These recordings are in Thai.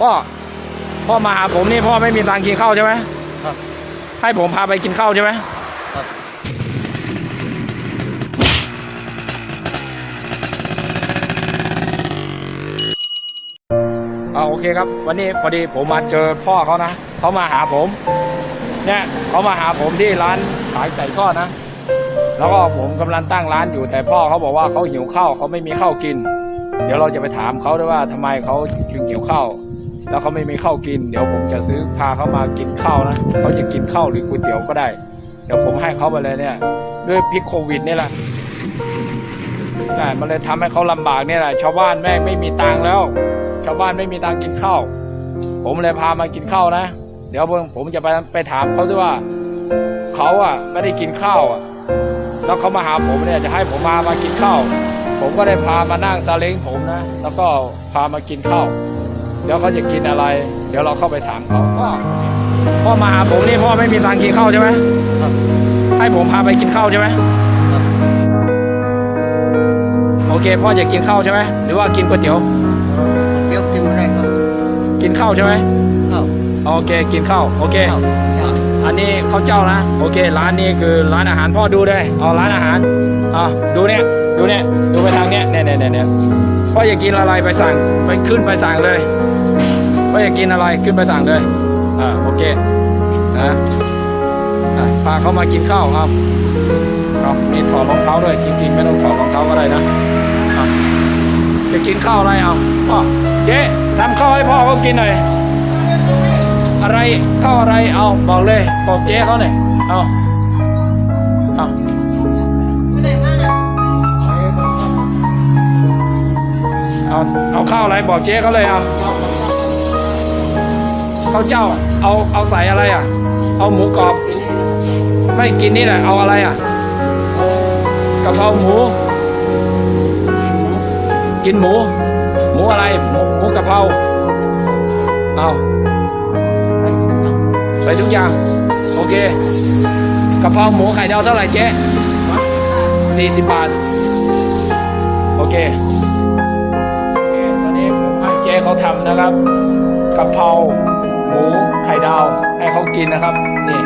พ่อ พ่อมาหาผมนี่พ่อไม่มีตังค์กินข้าวใช่ไหมครับ ให้ผมพาไปกินข้าวใช่ไหมครับอ่าโอเคครับ วันนี้พอดีผมมาเจอพ่อเขานะเขามาหาผม เนี่ยเขามาหาผมที่ร้านขายไก่ทอดนะ แล้วก็ผมกำลังตั้งร้านอยู่แต่พ่อเขาบอกว่าเขาหิวข้าวเขาไม่มีข้าวกิน เดี๋ยวเราจะไปถามเขาด้วยว่าทำไมเขาถึงหิวข้าว แล้วเขาไม่มีข้าวกิน เดี๋ยวผมจะซื้อพาเขามากินข้าวนะเขาจะกินข้าวหรือก๋วยเตี๋ยวก็ได้ เดี๋ยวผมให้เขาไปเลยเนี่ย ด้วยพิษโควิดนี่แหละนั่นมันเลยทำให้เขาลำบากเนี่ยแหละชาวบ้านแม่งไม่มีตังค์แล้ว ชาวบ้านไม่มีตังค์กินข้าวผมเลยพามากินข้าวนะ เดี๋ยวผมผมจะไปไปถามเขาด้วยว่าเขาอะไม่ได้กินข้าวอะแล้วเขามาหาผมเนี่ยจะให้ผมมามากินข้าวผมก็ได้พามานั่งซาเล้งผมนะ แล้วก็พามากินข้าว เดี๋ยวเขาจะกินอะไร เดี๋ยวเราเข้าไปถามเขาพ่อพ่อมาหาผมนี่พ่อไม่มีตังค์กินข้าวใช่ไหมครับให้ผมพาไปกินข้าวใช่ไหมครับโอเคพ่อจะกินข้าวใช่ไหมหรือว่ากินก๋วยเตี๋ยวเดี๋ยวกินไม่ได้ครับกินข้าวใช่ไหมข้าวโอเคกินข้าวโอเคข้าวข้าวอันนี้ข้าวเจ้านะ โอเค ร้านนี้คือร้านอาหารพ่อดูเลยเอาร้านอาหารอะดูเนี่ย ดูเนี่ย ดูไปทางเนี้ยเนี่ยเนี่ยเนี่ยเนี่ยพ่ออยากกินอะไรไปสั่งไปขึ้นไปสั่งเลยพ่ออยากกินอะไรขึ้นไปสั่งเลยอ่าโอเคนะอะพาเขามากินข้าวครับเอานี่ถอดรองเท้าด้วยจริง ๆ ไม่ต้องถอดรองเท้าก็ได้นะจะกินข้าวอะไรเอาพ่อเจ๊ทำข้าวให้พ่อเขากินหน่อยอะไรข้าวอะไรเอาบอกเลยบอกเจ๊เขาหน่อยเอาเอาาข้าอะไรบอกเจ๊เขาเลยเอาข้าวเจ้าเอาเอาใส่อะไรอะ เอาหมูกรอบ ไม่กินนี่แหละเอาอะไรอะกะเพราหมู กินหมู หมูอะไร หมูหมูกะเพราเอาใส่ทุกอย่าง โอเคกะเพราหมูไข่ดาวเท่าไหร่เจ๊สี่สิบบาท โอเค เจ๊เขาทำนะครับกะเพราหมูไข่ดาวให้เขากินนะครับนี่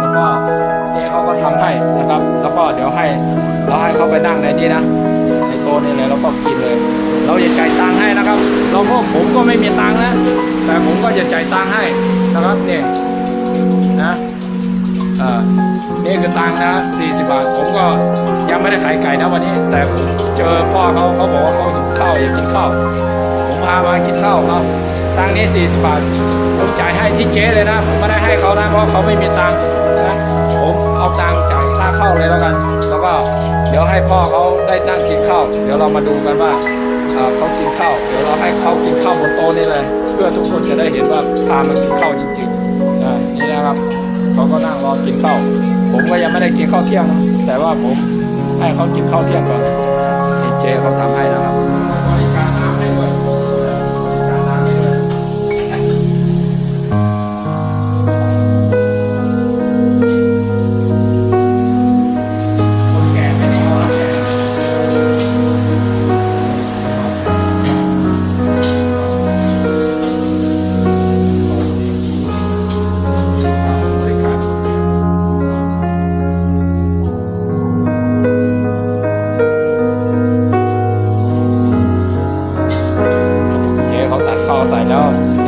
แล้วก็เจ๊เขาก็ทำให้นะครับ แล้วก็เดี๋ยวให้เราให้เขาไปนั่งในนี้นะในโต๊ะนี่เลยแล้วก็กินเลย เราจะจ่ายตังค์ให้นะครับเราก็ผมก็ไม่มีตังค์นะแต่ผมก็จะจ่ายตังค์ให้นะครับนี่นะเอ่านี่คือตังค์นะ40 บาท ผมก็ยังไม่ได้ขายไก่นะวันนี้ แต่ผมเจอพ่อเขาเขาบอกว่าเขาหิวข้าวอยากกินข้าวามากินข้าวเนาตังนี้ 40 บาท ผมจ่ายให้ที่เจ๊เลยนะ ผมไม่ได้ให้เขานะ เพราะเขาไม่มีตังค์นะ ผมเอาตังค์จ่ายค่าข้าวเลยแล้วกัน แล้วก็เดี๋ยวให้พ่อเขาได้นั่งกินข้าว เดี๋ยวเรามาดูกันว่าเขากินข้าว เดี๋ยวเราให้เขากินข้าวบนโต๊ะนี่เลย เพื่อทุกคนจะได้เห็นว่าพามากินข้าวจริงๆนี่นะครับ เขาก็นั่งรอกินข้าว ผมก็ยังไม่ได้กินข้าวเที่ยง แต่ว่าผมให้เขากินข้าวเที่ยงก่อนนี่เจเขาทำให้นะครับ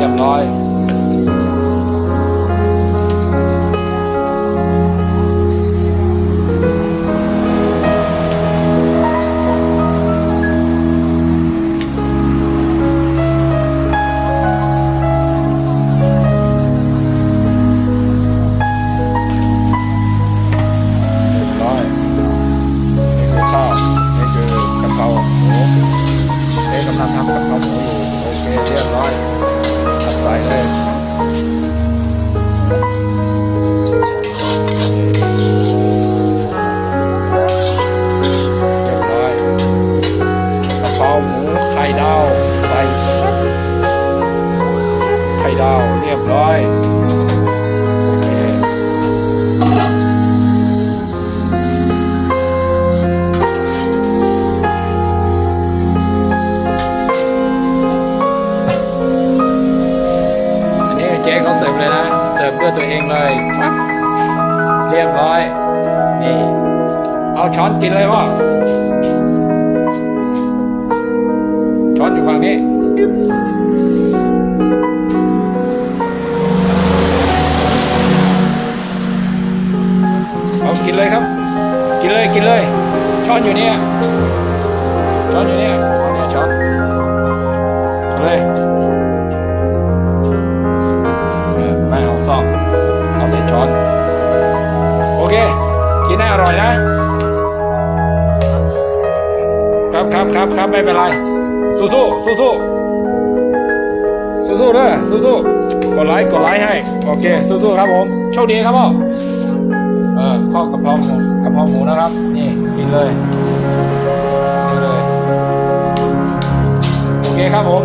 เรียบร้อย เลยเรียบร้อย นี่ เอาช้อนกินเลยวะช้อนอยู่ฝั่งนี้เอากินเลยครับ กินเลยกินเลย ช้อนอยู่เนี่ยช้อนอยู่เนี่ย อยนะ ครับครับครับครับไม่เป็นไร สู้สู้สู้สู้สู้สู้เด้อสู้สู้กดไลค์กดไลค์ให้ โอเค สู้สู้ครับผม โชคดีครับพ่อเออข้าวกะเพราหมูกระเพราหมูนะครับ นี่กินเลยกินเลย โอเคครับผม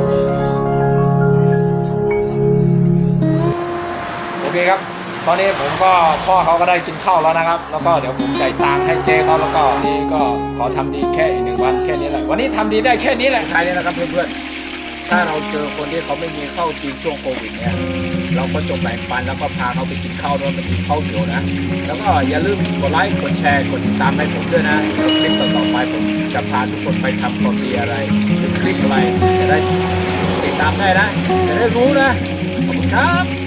ตอนนี้ผมก็พ่อเขาก็ได้กินข้าวแล้วนะครับ แล้วก็เดี๋ยวผมจ่ายตังค์ให้เจ๊เขาแล้วก็นี่ก็ขอทำดีแค่อีกหนึ่งวันแค่นี้แหละวันนี้ทำดีได้แค่นี้แหละใครเนี่ยนะครับเพื่อนๆถ้าเราเจอคนที่เขาไม่มีข้าวกินช่วงโควิดเนี่ยเราก็จบแบ่งปันแล้วก็พาเขาไปกินข้าวด้วยมันกินข้าวเหนียวนะ แล้วก็อย่าลืมกดไลค์กดแชร์กดติดตามให้ผมด้วยนะคลิปต่อๆไปผมจะพาทุกคนไปทำความดีอะไรหรือคลิปอะไรจะได้ติดตามได้นะจะได้รู้นะขอบคุณครับ